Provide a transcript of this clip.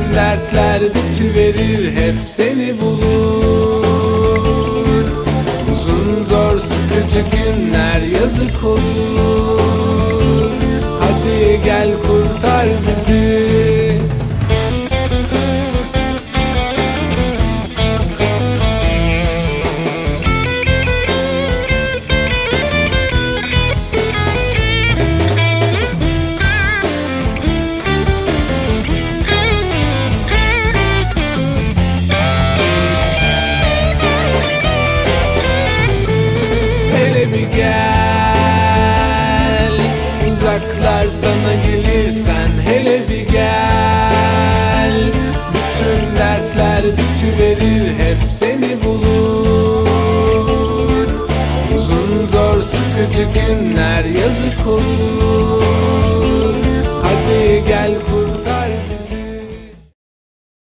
Bütün dertler bitiverir hep seni bulur. Uzun zor sıkıcı günler yazık olur bir gel? Uzaklar sana gelirsen